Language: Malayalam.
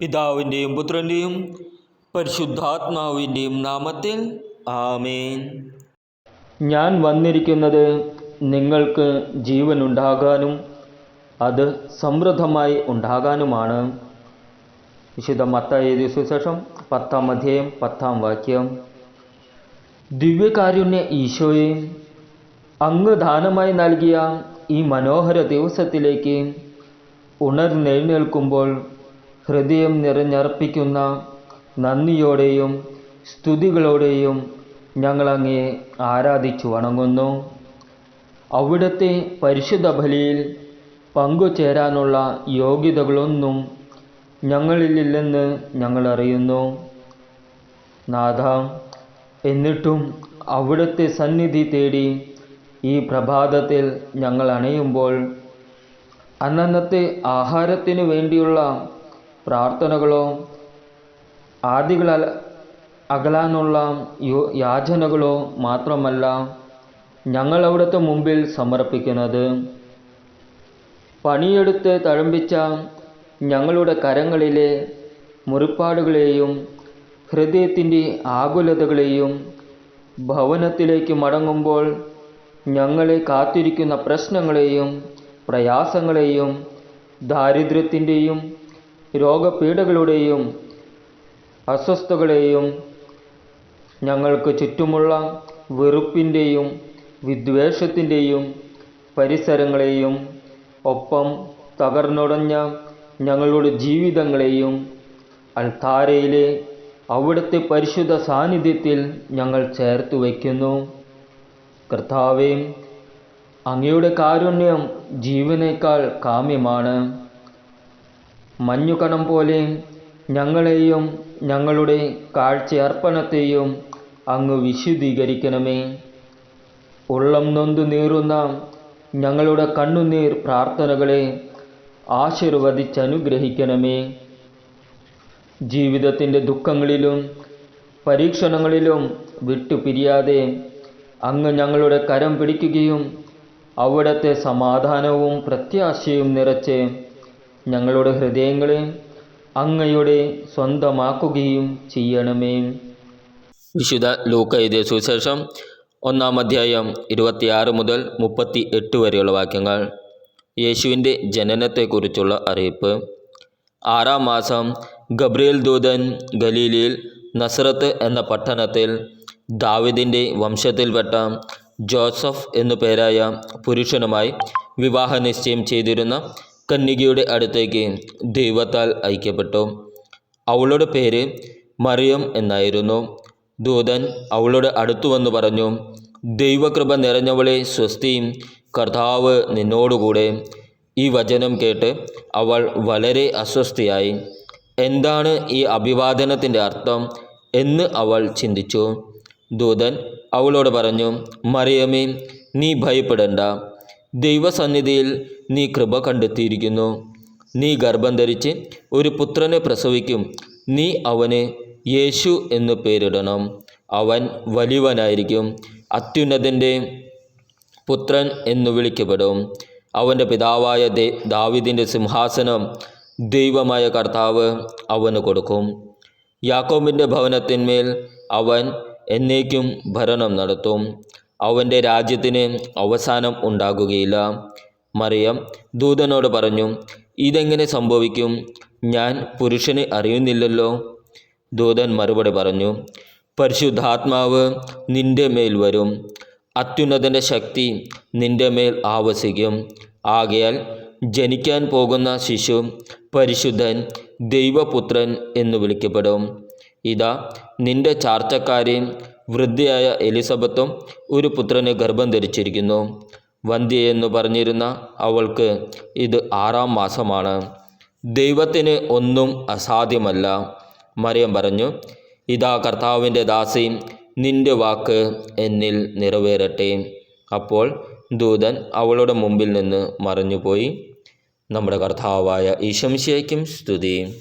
പിതാവിന്റെയും പുത്രന്റെയും പരിശുദ്ധാത്മാവിന്റെയും നാമത്തിൽ ആമേൻ. ഞാൻ വന്നിരിക്കുന്നത് നിങ്ങൾക്ക് ജീവൻ ഉണ്ടാകാനും അത് സമൃദ്ധമായി ഉണ്ടാകാനുമാണ്. വിശുദ്ധ മത്തായ സുശേഷം പത്താം അധ്യായം പത്താം വാക്യം. ദിവ്യകാരുണ്യ ഈശോയെ അങ്ങ് ദാനമായി നൽകിയ ഈ മനോഹര ദിവസത്തിലേക്ക് ഉണർന്നെഴുന്നേൽക്കുമ്പോൾ ഹൃദയം നിറഞ്ഞർപ്പിക്കുന്ന നന്ദിയോടെയും സ്തുതികളോടെയും ഞങ്ങളങ്ങേ ആരാധിച്ചു വണങ്ങുന്നു. അവിടുത്തെ പരിശുദ്ധ ബലിയിൽ പങ്കുചേരാനുള്ള യോഗ്യതകളൊന്നും ഞങ്ങളിലില്ലെന്ന് ഞങ്ങൾ അറിയുന്നു. നാഥ എന്നിട്ടും അവിടുത്തെ സന്നിധി തേടി ഈ പ്രഭാതത്തിൽ ഞങ്ങൾ അണയുമ്പോൾ അന്നന്നത്തെ ആഹാരത്തിനു വേണ്ടിയുള്ള പ്രാർത്ഥനകളോ ആദികൾ അകലാനുള്ള യാചനകളോ മാത്രമല്ല ഞങ്ങൾ അവിടുത്തെ മുമ്പിൽ സമർപ്പിക്കുന്നത്. പണിയെടുത്ത് തഴമ്പിച്ച ഞങ്ങളുടെ കരങ്ങളിലെ മുറിപ്പാടുകളെയും ഹൃദയത്തിന്റെ ആകുലതകളെയും ഭവനത്തിലേക്ക് മടങ്ങുമ്പോൾ ഞങ്ങളെ കാത്തിരിക്കുന്ന പ്രശ്നങ്ങളെയും പ്രയാസങ്ങളെയും ദാരിദ്ര്യത്തിന്റെയും രോഗപീഠകളുടെയും അസ്വസ്ഥതകളെയും ഞങ്ങൾക്ക് ചുറ്റുമുള്ള വെറുപ്പിന്റെയും വിദ്വേഷത്തിന്റെയും പരിസരങ്ങളെയും ഒപ്പം തകർന്നുടഞ്ഞ ഞങ്ങളുടെ ജീവിതങ്ങളെയും അൽത്താരയിലെ അവിടുത്തെ പരിശുദ്ധ സാന്നിധ്യത്തിൽ ഞങ്ങൾ ചേർത്ത് വയ്ക്കുന്നു. കർത്താവേ അങ്ങയുടെ കാരുണ്യം ജീവനേക്കാൾ കാമ്യമാണ്. മഞ്ഞുകണം പോലെ ഞങ്ങളെയും ഞങ്ങളുടെ കാഴ്ചയർപ്പണത്തെയും അങ്ങ് വിശുദ്ധീകരിക്കണമേ. ഉള്ളം നൊന്തു നീറുന്ന ഞങ്ങളുടെ കണ്ണുനീർ പ്രാർത്ഥനകളെ ആശീർവദിച്ചനുഗ്രഹിക്കണമേ. ജീവിതത്തിന്റെ ദുഃഖങ്ങളിലും പരീക്ഷണങ്ങളിലും വിട്ടുപിരിയാതെ അങ്ങ് ഞങ്ങളുടെ കരം പിടിക്കുകയും അവിടുത്തെ സമാധാനവും പ്രത്യാശയും നിറച്ച് ഞങ്ങളുടെ ഹൃദയങ്ങളെ അങ്ങയുടെ സ്വന്തമാക്കുകയും ചെയ്യണമേ. വിശുദ്ധ ലൂക്ക എഴുതിയ സുശേഷം ഒന്നാം അധ്യായം ഇരുപത്തിയാറ് മുതൽ മുപ്പത്തി എട്ട് വരെയുള്ള വാക്യങ്ങൾ. യേശുവിന്റെ ജനനത്തെക്കുറിച്ചുള്ള അറിയിപ്പ്. ആറാം മാസം ഗബ്രിയേൽ ദൂതൻ ഗലീലിയിൽ നസ്രത്ത് എന്ന പട്ടണത്തിൽ ദാവിദിന്റെ വംശത്തിൽപ്പെട്ട ജോസഫ് എന്നു പേരായ പുരുഷനുമായി വിവാഹ നിശ്ചയം ചെയ്തിരുന്ന കന്യകയുടെ അടുത്തേക്ക് ദൈവത്താൽ ഐക്യപ്പെട്ടു അവളുടെ പേര് മറിയം എന്നായിരുന്നു. ദൂതൻ അവളുടെ അടുത്തു വന്ന് പറഞ്ഞു ദൈവകൃപ നിറഞ്ഞവളെ സ്വസ്തിയും കർത്താവ് നിന്നോടുകൂടെ. ഈ വചനം കേട്ട് അവൾ വളരെ അസ്വസ്ഥയായി. എന്താണ് ഈ അഭിവാദനത്തിന്റെ അർത്ഥം? എന്ന് അവൾ ചിന്തിച്ചു. ദൂതൻ അവളോട് പറഞ്ഞു മറിയമേ നീ ഭയപ്പെടേണ്ട. ദൈവസന്നിധിയിൽ നീ കൃപ കണ്ടെത്തിയിരിക്കുന്നു. നീ ഗർഭം ധരിച്ച് ഒരു പുത്രനെ പ്രസവിക്കും. നീ അവന് യേശു എന്ന് പേരിടണം. അവൻ വലിയവനായിരിക്കും. അത്യുന്നതന്റെ പുത്രൻ എന്ന് വിളിക്കപ്പെടും. അവന്റെ പിതാവായ ദേ ദാവിദിന്റെ സിംഹാസനം ദൈവമായ കർത്താവ് അവന് കൊടുക്കും. യാക്കോബിന്റെ ഭവനത്തിന്മേൽ അവൻ എന്നേക്കും ഭരണം നടത്തും. അവന്റെ രാജ്യത്തിന് അവസാനം ഉണ്ടാകുകയില്ല. മറിയം ദൂതനോട് പറഞ്ഞു ഇതെങ്ങനെ സംഭവിക്കും? ഞാൻ പുരുഷന് അറിയുന്നില്ലല്ലോ. ദൂതൻ മറുപടി പറഞ്ഞു പരിശുദ്ധാത്മാവ് നിന്റെ മേൽ വരും. അത്യുന്നതന്റെ ശക്തി നിന്റെ മേൽ ആവസിക്കും. ആകയാൽ ജനിക്കാൻ പോകുന്ന ശിശു പരിശുദ്ധൻ ദൈവപുത്രൻ എന്ന് വിളിക്കപ്പെടും. ഇതാ നിന്റെ ചാർച്ചക്കാരി വൃദ്ധയായ എലിസബത്തും ഒരു പുത്രന് ഗർഭം ധരിച്ചിരിക്കുന്നു. വന്ധ്യ എന്ന് പറഞ്ഞിരുന്ന അവൾക്ക് ഇത് ആറാം മാസമാണ്. ദൈവത്തിന് ഒന്നും അസാധ്യമല്ല. മറിയം പറഞ്ഞു ഇതാ കർത്താവിന്റെ ദാസി നിന്റെ വാക്ക് എന്നിൽ നിറവേറട്ടെ. അപ്പോൾ ദൂതൻ അവളുടെ മുമ്പിൽ നിന്ന് മറഞ്ഞുപോയി. നമ്മുടെ കർത്താവായ ഈശംശയ്ക്കും സ്തുതി.